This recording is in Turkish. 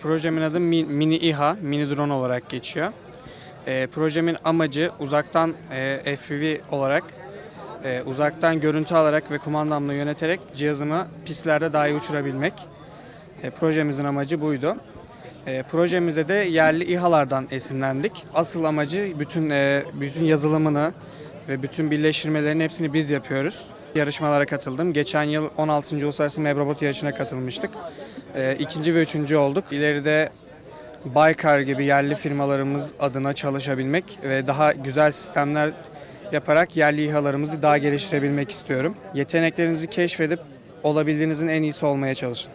Projemin adı Mi- Mini İHA, mini drone olarak geçiyor. Ee, projemin amacı uzaktan e, FPV olarak e, uzaktan görüntü alarak ve kumandamla yöneterek cihazımı pistlerde daha iyi uçurabilmek. E, projemizin amacı buydu. E, projemize de yerli İHA'lardan esinlendik. Asıl amacı bütün e, bütün yazılımını ve bütün birleştirmelerin hepsini biz yapıyoruz. Yarışmalara katıldım. Geçen yıl 16. Uluslararası Mebrobot yarışına katılmıştık. E, ikinci ve üçüncü olduk. İleride Baykar gibi yerli firmalarımız adına çalışabilmek ve daha güzel sistemler yaparak yerli İHA'larımızı daha geliştirebilmek istiyorum. Yeteneklerinizi keşfedip olabildiğinizin en iyisi olmaya çalışın.